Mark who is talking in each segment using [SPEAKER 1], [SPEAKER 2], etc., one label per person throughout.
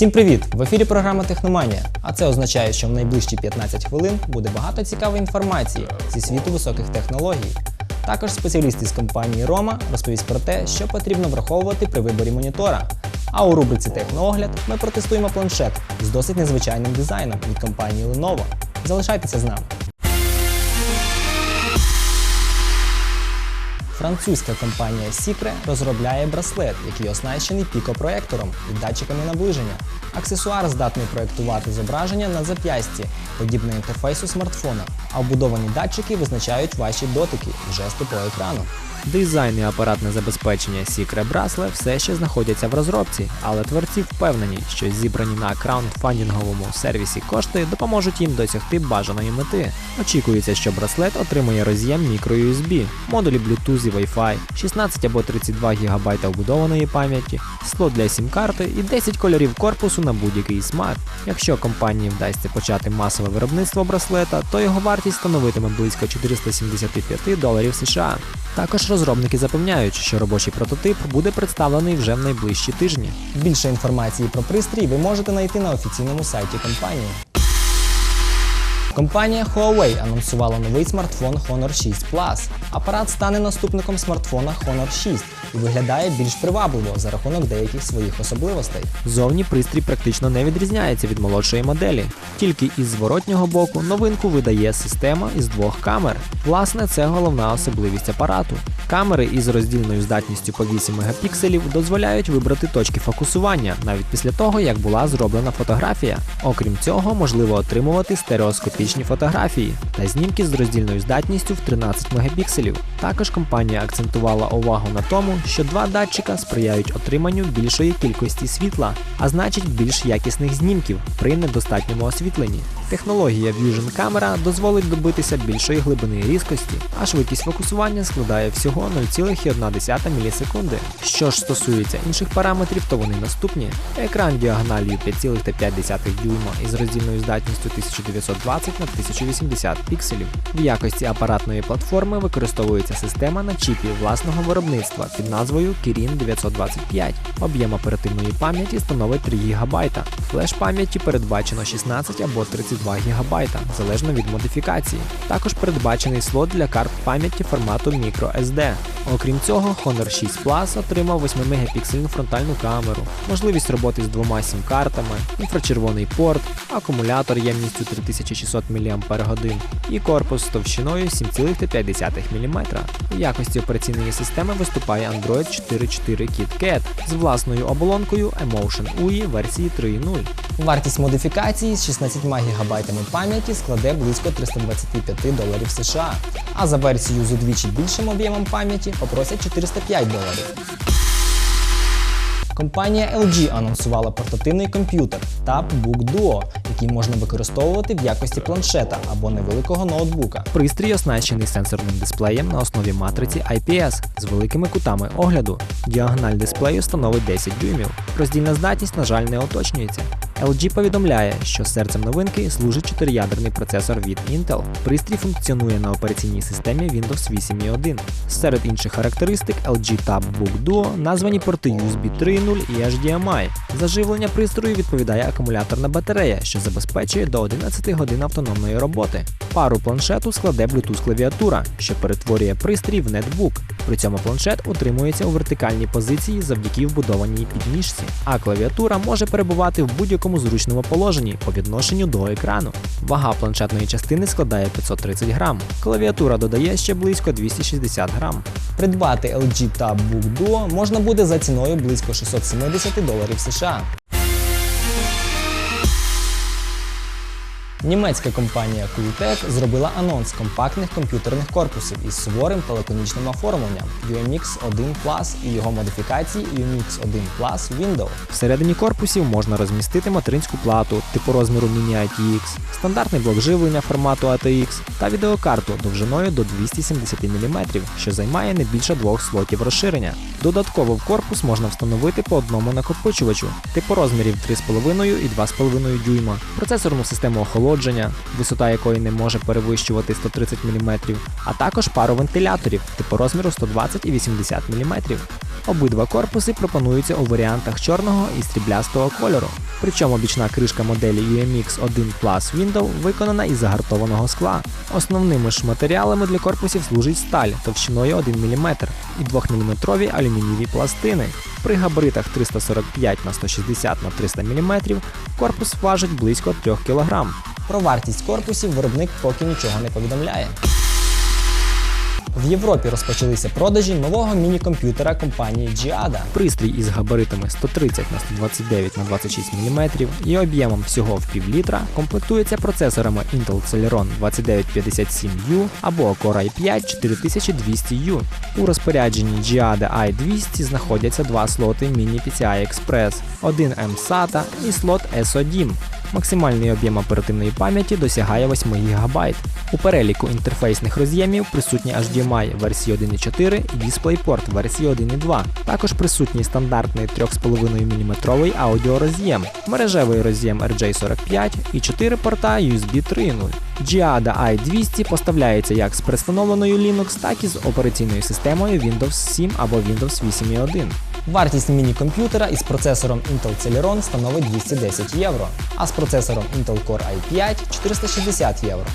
[SPEAKER 1] Всім привіт! В ефірі програма Техноманія. А це означає, що в найближчі 15 хвилин буде багато цікавої інформації зі світу високих технологій. Також спеціаліст із компанії Рома розповість про те, що потрібно враховувати при виборі монітора. А у рубриці Техноогляд ми протестуємо планшет з досить незвичайним дизайном від компанії Lenovo. Залишайтеся з нами. Французька компанія Sicre розробляє браслет, який оснащений пікопроектором і датчиками наближення. Аксесуар здатний проєктувати зображення на зап'ясті, подібне інтерфейсу смартфона, а вбудовані датчики визначають ваші дотики і жести по екрану.
[SPEAKER 2] Дизайн і апаратне забезпечення Secret Bracelet все ще знаходяться в розробці, але творці впевнені, що зібрані на краундфандинговому сервісі кошти допоможуть їм досягти бажаної мети. Очікується, що браслет отримує роз'єм microUSB, модулі Bluetooth Wi-Fi, 16 або 32 ГБ вбудованої пам'яті, слот для сім-карти і 10 кольорів корпусу на будь-який смак. Якщо компанії вдасться почати масове виробництво браслета, то його вартість становитиме близько 475 доларів США. Також розробники запевняють, що робочий прототип буде представлений вже в найближчі тижні.
[SPEAKER 1] Більше інформації про пристрій ви можете знайти на офіційному сайті компанії. Компанія Huawei анонсувала новий смартфон Honor 6 Plus. Апарат стане наступником смартфона Honor 6 і виглядає більш привабливо за рахунок деяких своїх особливостей.
[SPEAKER 2] Зовні пристрій практично не відрізняється від молодшої моделі. Тільки із зворотнього боку новинку видає система із двох камер. Власне, це головна особливість апарату. Камери із роздільною здатністю по 8 мегапікселів дозволяють вибрати точки фокусування навіть після того, як була зроблена фотографія. Окрім цього, можливо отримувати стереоскопічні фотографії та знімки з роздільною здатністю в 13 мегапікселів. Також компанія акцентувала увагу на тому, що два датчика сприяють отриманню більшої кількості світла, а значить більш якісних знімків при недостатньому освітленні. Технологія Fusion Camera дозволить добитися більшої глибини різкості, а швидкість фокусування складає всього 0,1 мілісекунди. Що ж стосується інших параметрів, то вони наступні: екран діагоналію 5,5 дюйма із роздільною здатністю 1920 на 1080 пікселів. В якості апаратної платформи використовується система на чіпі власного виробництва під назвою Kirin 925. Об'єм оперативної пам'яті становить 3 ГБ. Флеш пам'яті передбачено 16 або 32 ГБ, залежно від модифікації. Також передбачений слот для карт пам'яті формату microSD. Окрім цього, Honor 6 Plus отримав 8-мегапіксельну фронтальну камеру, можливість роботи з двома сім-картами, інфрачервоний порт, акумулятор ємністю 3600 мАч і корпус з товщиною 7,5 мм. У якості операційної системи виступає Android 4.4 KitKat з власною оболонкою Emotion UI версії 3.0.
[SPEAKER 1] Вартість модифікації з 16 ГБ пам'яті складе близько 325 доларів США, а за версію з удвічі більшим об'ємом пам'яті попросять 405 доларів. Компанія LG анонсувала портативний комп'ютер TabBook Duo, який можна використовувати в якості планшета або невеликого ноутбука.
[SPEAKER 2] Пристрій оснащений сенсорним дисплеєм на основі матриці IPS з великими кутами огляду. Діагональ дисплею становить 10 дюймів. Роздільна здатність, на жаль, не уточнюється. LG повідомляє, що серцем новинки служить 4-ядерний процесор від Intel. Пристрій функціонує на операційній системі Windows 8.1. Серед інших характеристик LG Tab Book Duo названі порти USB 3.0 і HDMI. Заживлення пристрою відповідає акумуляторна батарея, що забезпечує до 11 годин автономної роботи. Пару планшету складе Bluetooth клавіатура, що перетворює пристрій в нетбук. При цьому планшет утримується у вертикальній позиції завдяки вбудованій підніжці, а клавіатура може перебувати в будь-якому зручному положенні по відношенню до екрану. Вага планшетної частини складає 530 грам. Клавіатура додає ще близько 260 грам.
[SPEAKER 1] Придбати LG TabBook Duo можна буде за ціною близько 670 доларів США. Німецька компанія Cooltech зробила анонс компактних комп'ютерних корпусів із суворим та оформленням UMX 1 Plus і його модифікації UMX 1 Plus Window.
[SPEAKER 2] Всередині корпусів можна розмістити материнську плату типу розміру Mini ITX, стандартний блок живлення формату ATX та відеокарту довжиною до 270 мм, що займає не більше двох слотів розширення. Додатково в корпус можна встановити по одному накопичувачу типу розмірів 3,5 і 2,5 дюйма, процесорну систему охолодження, висота якої не може перевищувати 130 мм, а також пару вентиляторів типу розміру 120 і 80 мм. Обидва корпуси пропонуються у варіантах чорного і стріблястого кольору. Причому бічна кришка моделі UMX 1 Plus Window виконана із загартованого скла. Основними ж матеріалами для корпусів служить сталь товщиною 1 мм і 2-мм алюмінієві пластини. При габаритах 345 на 160 на 300 мм корпус важить близько 3 кг.
[SPEAKER 1] Про вартість корпусів виробник поки нічого не повідомляє. В Європі розпочалися продажі нового міні-комп'ютера компанії Giada.
[SPEAKER 2] Пристрій із габаритами 130 на 129 на 26 мм і об'ємом всього в пів літра комплектується процесорами Intel Celeron 2957U або Core i5 4200U. У розпорядженні Giada i200 знаходяться два слоти Mini PCI Express, один M-SATA і слот SODIMM. Максимальний об'єм оперативної пам'яті досягає 8 ГБ. У переліку інтерфейсних роз'ємів присутні HDMI версії 1.4 і DisplayPort версії 1.2. Також присутній стандартний 3,5 мм аудіороз'єм, мережевий роз'єм RJ45 і 4 порта USB 3.0. Giada i200 поставляється як з представленою Linux, так і з операційною системою Windows 7 або Windows 8.1.
[SPEAKER 1] Вартість міні-комп'ютера із процесором Intel Celeron становить 210 євро, а з процесором Intel Core i5 460 євро.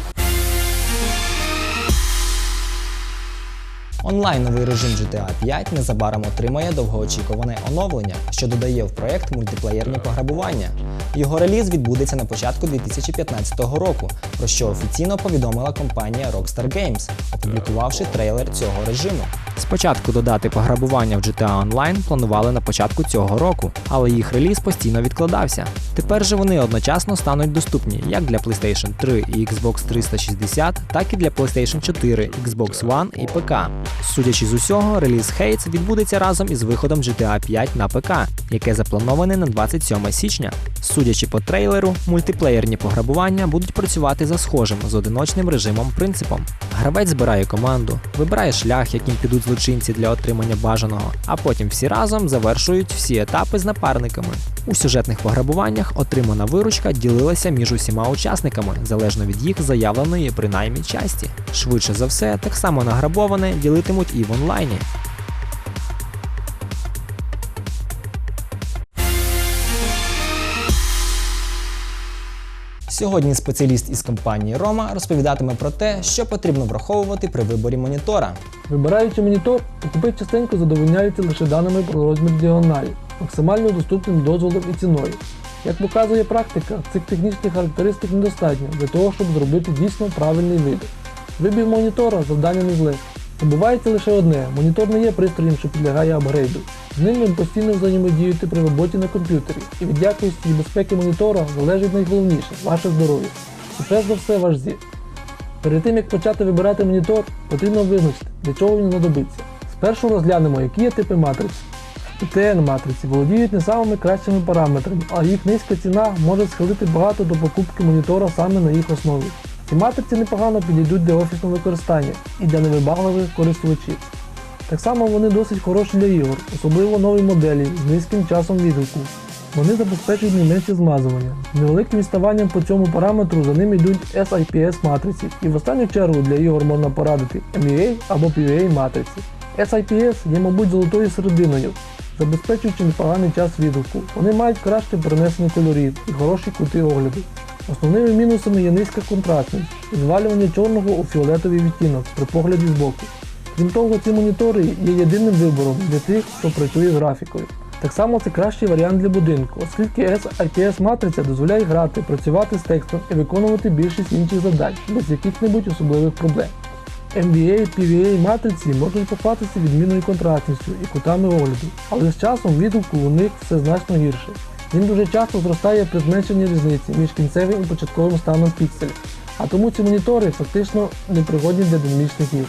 [SPEAKER 1] Онлайновий режим GTA 5 незабаром отримає довгоочікуване оновлення, що додає в проект мультиплеєрні пограбування. Його реліз відбудеться на початку 2015 року, про що офіційно повідомила компанія Rockstar Games, опублікувавши трейлер цього режиму.
[SPEAKER 2] Спочатку додати пограбування в GTA Online планували на початку цього року, але їх реліз постійно відкладався. Тепер же вони одночасно стануть доступні як для PlayStation 3 і Xbox 360, так і для PlayStation 4, Xbox One і ПК. Судячи з усього, реліз Hades відбудеться разом із виходом GTA 5 на ПК, яке заплановане на 27 січня. Судячи по трейлеру, мультиплеєрні пограбування будуть працювати за схожим з одиночним режимом принципом. Гравець збирає команду, вибирає шлях, яким підуть злочинці для отримання бажаного, а потім всі разом завершують всі етапи з напарниками. У сюжетних пограбуваннях отримана виручка ділилася між усіма учасниками, залежно від їх заявленої принаймні часті. Швидше за все, так само награбоване ділитимуть і в онлайні.
[SPEAKER 1] Сьогодні спеціаліст із компанії Roma розповідатиме про те, що потрібно враховувати при виборі монітора.
[SPEAKER 3] Вибираючи монітор, покупець частенько задовольняється лише даними про розмір діагоналі, максимально доступним дозволом і ціною. Як показує практика, цих технічних характеристик недостатньо для того, щоб зробити дійсно правильний вибір. Вибір монітора завдання не зле. Забувається лише одне: монітор не є пристроєм, що підлягає апгрейду. З ним ви постійно взаємодієте при роботі на комп'ютері, і від якості і безпеки монітора залежить найголовніше ваше здоров'я. І перш за все ваш зір. Перед тим як почати вибирати монітор, потрібно визначити, для чого він знадобиться. Спершу розглянемо, які є типи матриць. ТН матриці володіють не самими кращими параметрами, а їх низька ціна може схилити багато до покупки монітора саме на їх основі. Ці матриці непогано підійдуть для офісного використання і для невибагливих користувачів. Так само вони досить хороші для ігор, особливо нові моделі з низьким часом відгуку. Вони забезпечують найменше змазування. З невеликим відставанням по цьому параметру за ним йдуть SIPS матриці, і в останню чергу для ігор можна порадити MEA або PVA матриці. SIPS є, мабуть, золотою серединою, забезпечуючи непоганий час відгуку. Вони мають краще перенесення кольорів і хороші кути огляду. Основними мінусами є низька контрастність, і звалювання чорного у фіолетовий відтінок при погляді збоку. Крім того, ці монітори є єдиним вибором для тих, хто працює з графікою. Так само це кращий варіант для будинку, оскільки SIPS матриця дозволяє грати, працювати з текстом і виконувати більшість інших завдань без яких-небудь особливих проблем. MVA, PVA матриці можуть похватися відмінною контрастністю і кутами огляду, але з часом відгуку у них все значно гірше. Він дуже часто зростає при зменшенні різниці між кінцевим і початковим станом пікселів, а тому ці монітори фактично непригодні для динамічних ігор.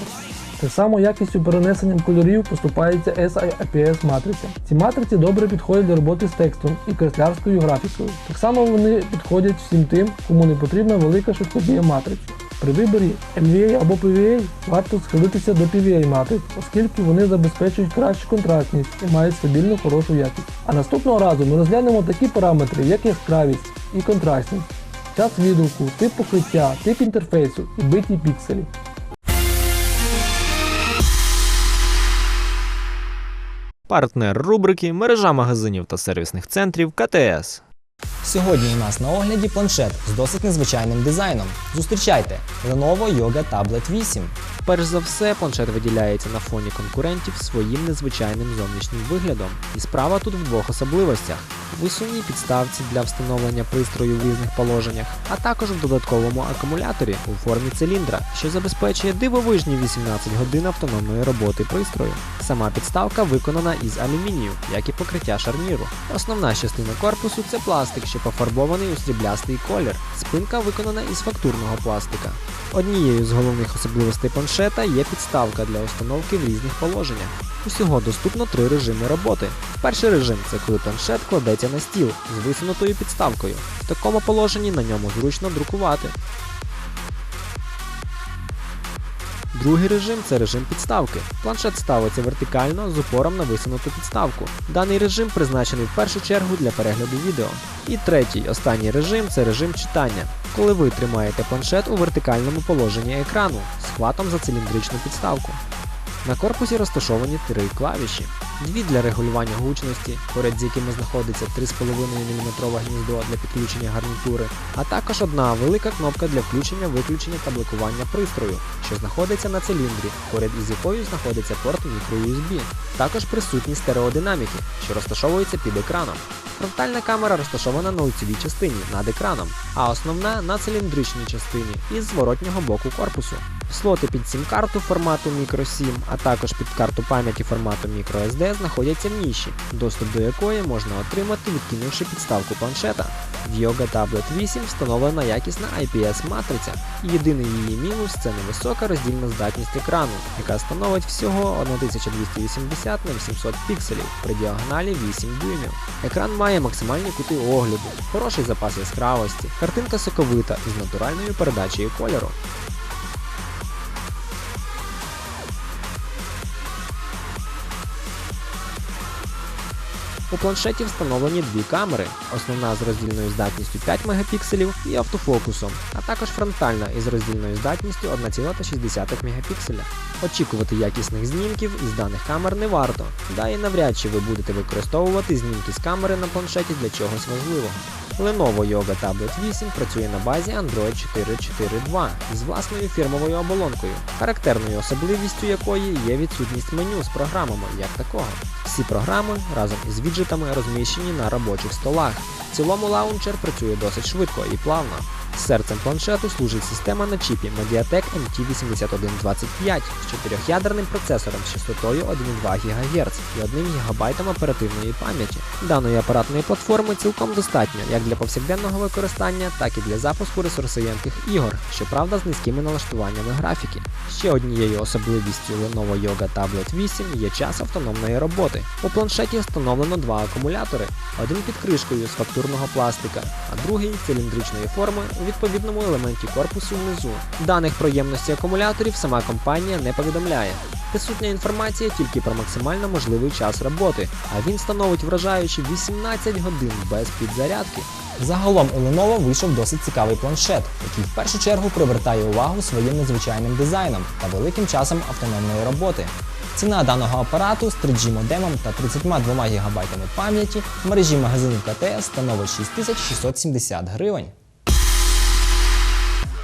[SPEAKER 3] Так само якістю перенесенням кольорів поступається SIPS матриця. Ці матриці добре підходять для роботи з текстом і креслярською графікою. Так само вони підходять всім тим, кому не потрібна велика швидкодія матриці. При виборі MVA або PVA варто схилитися до PVA матриць, оскільки вони забезпечують кращу контрастність і мають стабільну хорошу якість. А наступного разу ми розглянемо такі параметри, як яскравість і контрастність, час відгуку, тип покриття, тип інтерфейсу і биті пікселі.
[SPEAKER 2] Партнер рубрики мережа магазинів та сервісних центрів КТС.
[SPEAKER 1] Сьогодні у нас на огляді планшет з досить незвичайним дизайном. Зустрічайте Lenovo Yoga Tablet 8.
[SPEAKER 2] Перш за все, планшет виділяється на фоні конкурентів своїм незвичайним зовнішнім виглядом. І справа тут в двох особливостях: висуній підставці для встановлення пристрою в різних положеннях, а також в додатковому акумуляторі у формі циліндра, що забезпечує дивовижні 18 годин автономної роботи пристрою. Сама підставка виконана із алюмінію, як і покриття шарніру. Основна частина корпусу це пластик, що пофарбований у сріблястий колір. Спинка виконана із фактурного пластика. Однією з головних особливостей планшета є підставка для установки в різних положеннях. Усього доступно три режими роботи. Перший режим це коли планшет кладеться на стіл з висунутою підставкою. В такому положенні на ньому зручно друкувати. Другий режим це режим підставки. Планшет ставиться вертикально з упором на висунуту підставку. Даний режим призначений в першу чергу для перегляду відео. І третій, останній режим це режим читання, коли ви тримаєте планшет у вертикальному положенні екрану з хватом за циліндричну підставку. На корпусі розташовані три клавіші: дві для регулювання гучності, поряд з якими знаходиться 3,5 мм гніздо для підключення гарнітури, а також одна велика кнопка для включення, виключення та блокування пристрою, що знаходиться на циліндрі, поряд із якою знаходиться порт microUSB. Також присутні стереодинаміки, що розташовуються під екраном. Фронтальна камера розташована на лицевій частині над екраном, а основна на циліндричній частині із зворотнього боку корпусу. Слоти під сім-карту формату microSIM, а також під карту пам'яті формату microSD знаходяться в ніші, доступ до якої можна отримати, відкинувши підставку планшета. В Yoga Tablet 8 встановлена якісна IPS-матриця. Єдиний її мінус це невисока роздільна здатність екрану, яка становить всього 1280 на 800 пікселів при діагоналі 8 дюймів. Екран має максимальні кути огляду, хороший запас яскравості, картинка соковита із натуральною передачею кольору. У планшеті встановлені дві камери, основна з роздільною здатністю 5 Мп і автофокусом, а також фронтальна із роздільною здатністю 1,6 Мп. Очікувати якісних знімків із даних камер не варто, да і навряд чи ви будете використовувати знімки з камери на планшеті для чогось важливого. Lenovo Yoga Tablet 8 працює на базі Android 4.4.2 з власною фірмовою оболонкою, характерною особливістю якої є відсутність меню з програмами як такого. Всі програми разом із віджитами розміщені на робочих столах. В цілому лаунчер працює досить швидко і плавно. Серцем планшету служить система на чіпі Mediatek MT8125 з чотирьохядерним процесором з частотою 1,2 ГГц і 1 ГБ оперативної пам'яті. Даної апаратної платформи цілком достатньо як для повсякденного використання, так і для запуску ресурсоємких ігор, щоправда з низькими налаштуваннями графіки. Ще однією особливістю Lenovo Yoga Tablet 8 є час автономної роботи. У планшеті встановлено два акумулятори, один під кришкою з фактурного пластика, а другий циліндричної форми відповідному елементі корпусу внизу. Даних про ємності акумуляторів сама компанія не повідомляє. Присутня інформація тільки про максимально можливий час роботи, а він становить вражаючі 18 годин без підзарядки.
[SPEAKER 1] Загалом у Lenovo вийшов досить цікавий планшет, який в першу чергу привертає увагу своїм незвичайним дизайном та великим часом автономної роботи. Ціна даного апарату з 3G модемом та 32 ГБ пам'яті в мережі магазинів КТС становить 6670 гривень.